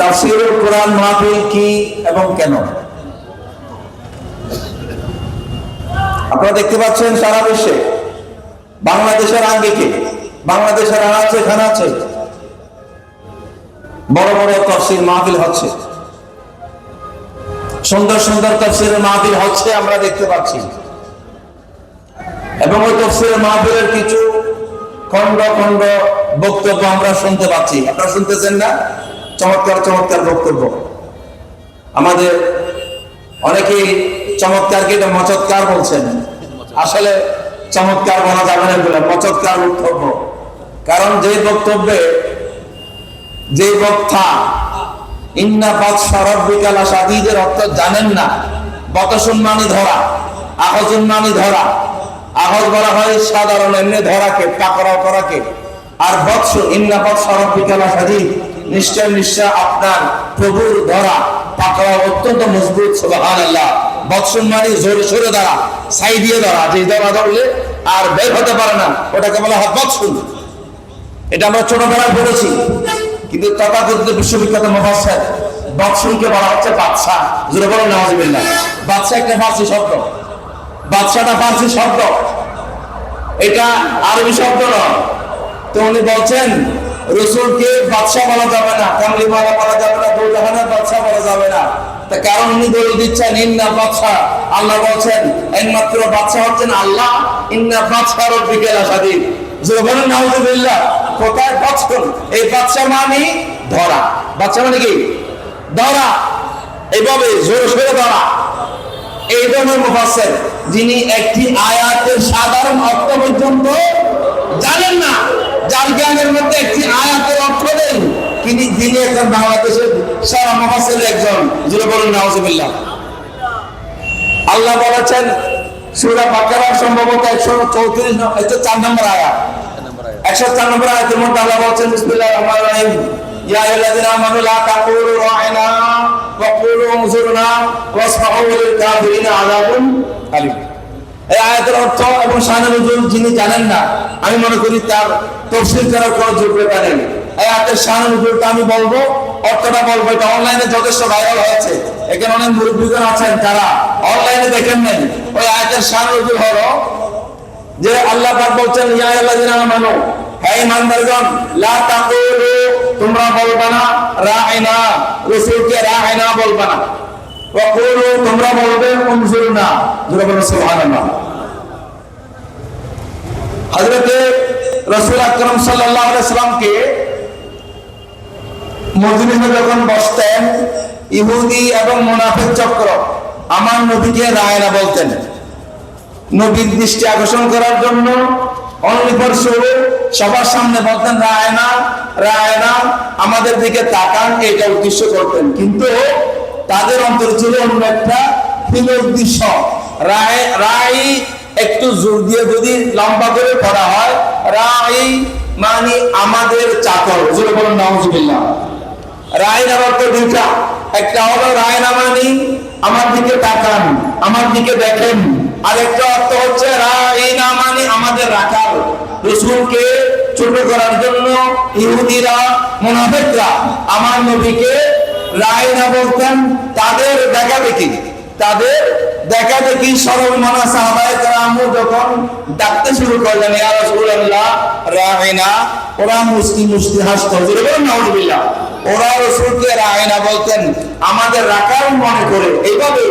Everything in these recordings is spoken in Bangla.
তাফসিরুল কোরআন মাহফিল কি এবং কেন? আপনারা দেখতে পাচ্ছেন সারা বিশ্বে বাংলাদেশের আঙ্গিকে, বাংলাদেশের বড় বড় মাহফিল হচ্ছে। সুন্দর সুন্দর তফসিরের মাহফিল হচ্ছে আমরা দেখতে পাচ্ছি। এবং ওই তফসিরের মাহফিলের কিছু খণ্ড খণ্ড বক্তব্য আমরা শুনতে পাচ্ছি। আপনারা শুনতেছেন না? চমৎকার চমৎকার বক্তব্য। আমাদের অনেকেই চমৎকারকে এটা মচৎকার বলছেন। আসলে চমৎকার বলা যাবে না বলে, মচৎকার বক্তব্য। কারণ যে বক্তব্যে, যে বক্তা, ইন্না পাঁচ শরৎ বিকালা সাদিদের অর্থ জানেন না। বতসুন্মানি ধরা আহজুন্মানি ধরা। আহজ বলা হয় সাধারণ, এমনি ধরাকে, পাকড়াও করাকে। আর বৎস ইন্না পাঁচ শরৎ বিকালা সাদি নিশ্চয় নিশ্চয় আপনার প্রভুর ধরা পাকড়াও অত্যন্ত মজবুত সুবাহান আল্লাহ বৎসুন্মানি জোরে সোরে ধরা সাই দিয়ে ধরা যে ধরা ধরলে আর বের হতে পারে না। ওটাকে বলা হয় বৎসুন এটা আমরা ছোটবেলায় পড়েছি। কিন্তু তথাকথিত বিশ্ববিখ্যাত মহাশয় বৎসনকে বলা হচ্ছে বাদশাহ। জুড়ে বলো নওয়াজিবিল্লাহ বাদশাহ একটা ফার্সি শব্দ। বাদশাটা ফার্সি শব্দ। এটা আরবি শব্দ নয়। তো উনি বলছেন রসুলকে বাদশাহ বলা যাবে না কামলি মালা বলা যাবে না দৌজাহানের বাদশাহ বলা যাবে না। তা কারণ উনি দলিল দিচ্ছেন, ইন্না বাদশাহ। আল্লাহ বলছেন, একমাত্র বাদশাহ হচ্ছেন আল্লাহ, ইন্না বাদশাহ রব্বিকেল আসাদিন জোরবান নাউজুবিল্লাহ। কোথায়? বাদশাহ। এই বাদশাহ মানে ধরা। বাদশাহ মানে কি? ধরা। এইভাবে জোরে সোরে ধরা। এই ধরনের মুফাসসির, যিনি একটি আয়াতের সাধারণ অর্থ পর্যন্ত জানেন না যার জ্ঞানের মধ্যে একটি আয়াতের অর্থ নেই, তিনি যিনি একজন বাংলাদেশের সারা মুফাসসির একজন। জোরে বলুন, নাউজুবিল্লাহ। আল্লাহ বলেছেন, সূরা বাকারা সম্ভবত 134 নম্বর এটা 4 নম্বর আয়াত। 104 নম্বর আয়াতের মধ্যে আল্লাহ বলেছেন, বিসমিল্লাহির রহমানির রহিম। আইয়ুহাল্লাযিনা আমানু লা তাকুলু রা'না ওয়া কুলু উনজুরনা ওয়াসমাউ লিল কাফিরিনা আযাবুন আলিম। এই আয়াতের অর্থ এবং শানে নজুল যিনি জানেন না, আমি মনে করি তার তফসিল করার কোনো যোগ্যতা নেই। এই আয়াতের শানে নজুলটা আমি বলব, অর্থটা বলব, এটা অনলাইনে যথেষ্ট ভাইরাল হয়েছে। এখানে অনেক মুরব্বীগণ আছেন, যারা অনলাইনে দেখেন নাই। ওই আয়াতের শানে নজুল হলো যে আল্লাহ পাক বলছেন, ইয়া আল্লাযিনা আমানু, হে ইমানদারগণ, লা তাকুলু, তোমরা বলবা না, রাইনা, রাসূলকে রাইনা বলবা না। তোমরা বলবে উনজুরনা জোরে বলো সুবহানাল্লাহ। হযরতে রাসূল আকরাম সাল্লামকে মদিনাতে যখন বসতেন, ইহুদি এবং মুনাফিক চক্র, আমার নবীকে রায়না বলতেন। নবীর দৃষ্টি আকর্ষণ করার জন্য অনলিফর শুরু সবার সামনে বলতেন রায়না রায়না আমাদের দিকে তাকান এটা উদ্দেশ্য করতেন। কিন্তু তাদের অন্তর ছিল অন্য একটা উদ্দেশ্য রায় রায় একটু জোর দিয়ে যদি লম্বা করে পড়া হয়, রায় মানে আমাদের চাকর। জোরে বলুন, নাউজুবিল্লাহ। রায়নার অর্থ দুইটা। একটা হলো রায়না মানে আমার দিকে তাকান, আমার দিকে দেখেন। আরেকটা অর্থ হচ্ছে রায়না মানে আমাদের রাখাল। রসুলকে ছোট করার জন্য ইহুদিরা, মুনাফিকরা, আমার নবীকে বলতেন, তাদের দেখা দেখি। তাদের দেখা দেখি সরল যখন ডাকতে শুরু করলেন ওরা হাসতো। জোরে বলুন ওরা রসুলকে বলতেন, আমাদের রাখার মনে করে। এইভাবে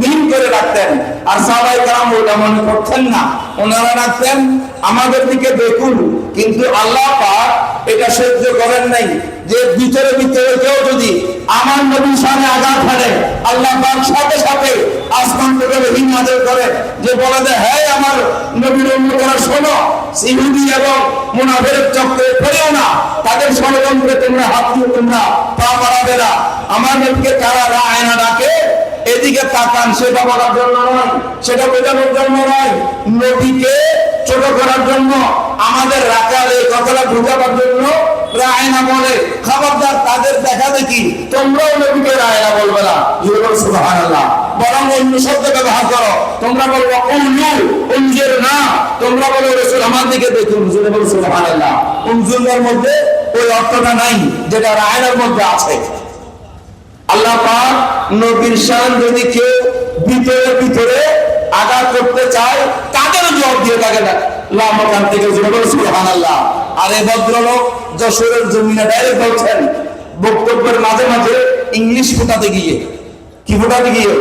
বিলীন করে রাখতেন। আর সাহাবাই কালাম ওটা মনে করতেন না। ওনারা রাখতেন, আমাদের দিকে দেখুন, কিন্তু আল্লাহ পাক এটা সহ্য করেন নাই। যে ভিতরে ভিতরে কেউ যদি আমার নবীর সামনে আঘাত ফেলে আল্লাহ পাক সাথে সাথে আসমান থেকে রহিম করে যে বলে যে হ্যাঁ আমার নবীর উন্মতরা শোনো, ইহুদি এবং মুনাফের চক্রে পড়েও না, তাদের ষড়যন্ত্রে তোমরা হাত দিয়ে তোমরা পা বাড়াবে না। আমার নবীকে তারা রায়না ডাকে? এদিকে তাকান, সেটা বলার জন্য নয়, সেটা বোঝানোর জন্য নয়। নবীকে ছোট করার জন্য, আমাদের রাখার এই কথাটা ঢুকাবার জন্য রায়না বলে খবরদার তাদের দেখা দেখি, তোমরাও নবীকে রায়না বলবে না। ইউরোপ সুবহানাল্লাহ। বরং অন্য শব্দ ব্যবহার করো। তোমরা বলব না। তোমরা বলো, রসুল আমার দিকে দেখুন। সুবহানাল্লাহ। উঞ্জুরের মধ্যে ওই অর্থটা নাই, যেটা রায়নের মধ্যে আছে। আল্লাহ পাক নবীর শান যদি কেউ ভিতরে ভিতরে আঘাত করতে চায় তাদের জবাব দিয়ে থাকে না। লামাকান থেকে সুবহান আল্লাহ আর এই ভদ্রলোক যশোরের জমিনে ডাইরেক্ট বলছেন বক্তব্যের মাঝে মাঝে ইংলিশ ফোটাতে গিয়ে। কি ফোটাতে গিয়ে?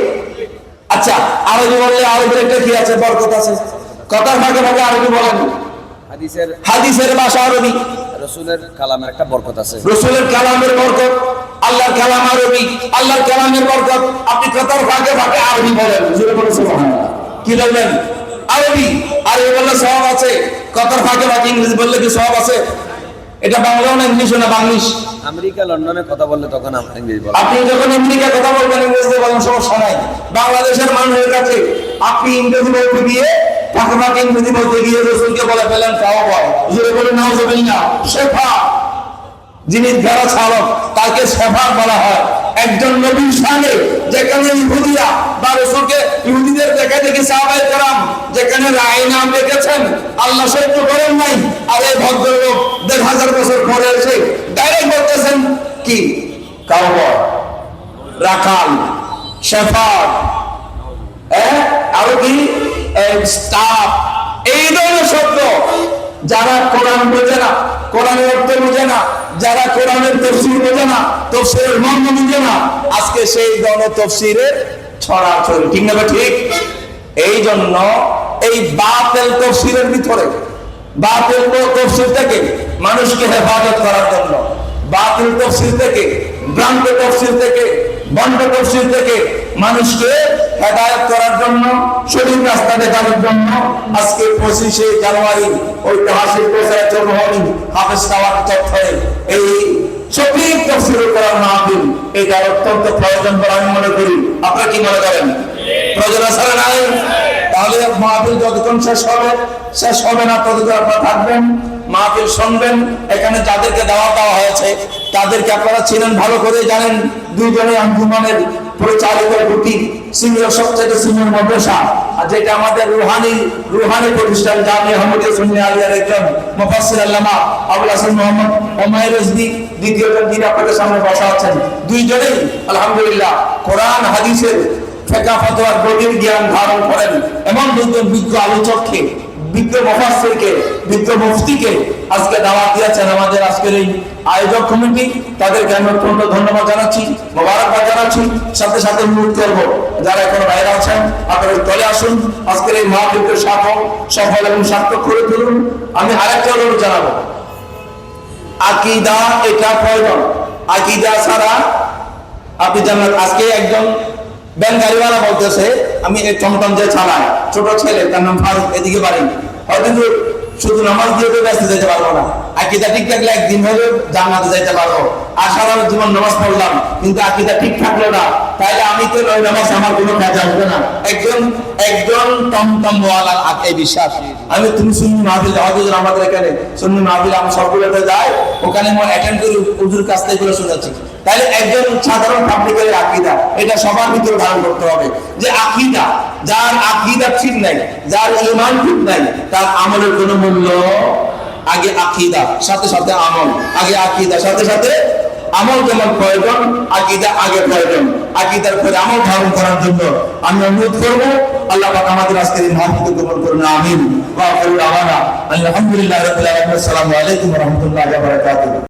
আচ্ছা আরবি বললে আরবির একটা কি আছে? বরকত আছে। কথার ভাগে ভাগে আরবি বলেন। হাদিসের হাদিসের ভাষা আরবি। রসুলের কালামের একটা বরকত আছে। রসুলের কালামের বরকত আল্লাহর কালাম আরবি আল্লাহর কালামের বরকত। আপনি কথার ভাগে ভাগে আরবি বলেন জোরে বলে সুবহানাল্লাহ। কি বললেন আরবি? আরবি বললে সব আছে। কথার ভাগে ভাগে ইংরেজি বললে কি সব আছে? এটা বাংলাও না ইংলিশও না বাংলিশ? আমেরিকা লন্ডনে কথা বললে তখন আমরা বলব। আপনি যখন আমেরিকা কথা বলবেন ইংরেজিতে বলেন সমস্যা নাই। বাংলাদেশের মানুষের কাছে আপনি ইংরেজি বলতে গিয়ে ফাঁকে ফাঁকে ইংরেজি বলতে গিয়ে রসুলকে বলে ফেলেন খাওয়া বয় জোরে বলে নাও যাবেন না শেফা। যিনি ভেড়া চালক তাকে শেফা বলা হয়। একজন নবীর সামনে যেখানে ইহুদিরা বা রসুলকে ইহুদিদের দেখা দেখি সাহাবাই করাম, যেখানে রায় নাম রেখেছেন, আল্লাহ সহ্য করেন নাই। আর এই ভদ্রলোক দেড় হাজার বছর পরে এসে ডাইরেক্ট বলতেছেন, কি? কাউবয় রাখাল শেফার হ্যাঁ? আরও কি? স্টাফ এই ধরনের শব্দ। যারা কোরআন বোঝে না, কোরআনের অর্থ বোঝে না, যারা কোরআনের তফসির বোঝে না, তফসিরের মর্ম বুঝে না, আজকে সেই ধরনের তফসিরের ছড়াছড়ি, ঠিক না ঠিক এই জন্য এই বাতেল তফসিরের ভিতরে, বাতিল তফসির থেকে মানুষকে হেফাজত করার জন্য। বাতিল তফসির থেকে, ভ্রান্ত তফসির থেকে বন্ড তফসির থেকে মানুষকে হেদায়ত করার জন্য, সঠিক রাস্তা দেখানোর জন্য আজকে পঁচিশে জানুয়ারি ঐতিহাসিক প্রচারের মহনি হাফেজ টাওয়ার চত্বরে এই। সঠিক তফসিল করার এটা অত্যন্ত প্রয়োজন বলে আমি মনে করি। আপনারা কি মনে করেন? প্রয়োজন না নাই? তাহলে মাহফিল যতক্ষণ শেষ হবে শেষ হবে না ততক্ষণ আপনারা থাকবেন। মাহফিল শুনবেন। এখানে যাদেরকে দেওয়া দেওয়া হয়েছে, তাদেরকে আপনারা চিনেন, ভালো করে জানেন। দুইজনে আঞ্জুমানের পরিচালিত আপনাদের সামনে বসা আছেন। আলহামদুলিল্লাহ, কোরআন জ্ঞান ধারণ করেন। এমন আলোচককে বিজ্ঞ মুফাসসিরকে বিজ্ঞ মুফতিকে আজকে দাওয়াত দিয়েছেন আমাদের আজকের এই আয়োজক কমিটি। তাদেরকে আমি অত্যন্ত ধন্যবাদ জানাচ্ছি, মোবারকবাদ জানাচ্ছি। সাথে সাথে অনুরোধ করব, যারা এখন বাইরে আছেন, আপনারা চলে আসুন। আজকের এই মহাবিদ্যের সাফল সফল এবং সার্থক করে তুলুন। আমি আরেকটা অনুরোধ জানাব। আকিদা এটা প্রয়োজন। আকিদা ছাড়া আপনি জানেন, আজকে একজন ব্যাংক গাড়িওয়ালা বলতেছে, আমি এই টমটম যে চালাই, ছোট ছেলে, তার নাম ফারুক, এদিকে বাড়ি। হয়তো শুধু নামাজ দিয়ে তো ব্যস্ত যেতে পারব না। আকিদা ঠিক থাকলে একদিন যাইতে জীবন নামাজ পড়লাম, কিন্তু আকিদা ঠিক থাকল না। তাইলে আমি তো ওই নামাজ আমার কোনো কাজ আসবে না। একজন একজন টমটম এই বিশ্বাস। আমি তুমি সুন্নি মাহফিল আমাদের এখানে সুন্নি মাহফিল সবগুলোতে ওখানে অ্যাটেন্ড করি কাছ থেকে তাহলে একজন সাধারণ পাবলিকের আকিদা, এটা সবার ভিতরে ধারণ করতে হবে। যে আকিদা, যার আকিদা ঠিক নাই, যার ইমান ঠিক নাই, তার আমলের কোনো মূল্য আগে আকিদা, সাথে সাথে আমল। আগে আকিদা, সাথে সাথে আমল যেমন প্রয়োজন, আকিদা আগে প্রয়োজন। আকিদার পরে আমল ধারণ করার জন্য আমি অনুরোধ করব, আল্লাহ পাক আমাদের আজকের এই মাহফিল গ্রহণ করুন, আমিন। ওয়া আলহামদুলিল্লাহি রাব্বিল আলামিন, আসসালামু আলাইকুম ওয়া রাহমাতুল্লাহি ওয়া বারাকাতুহু।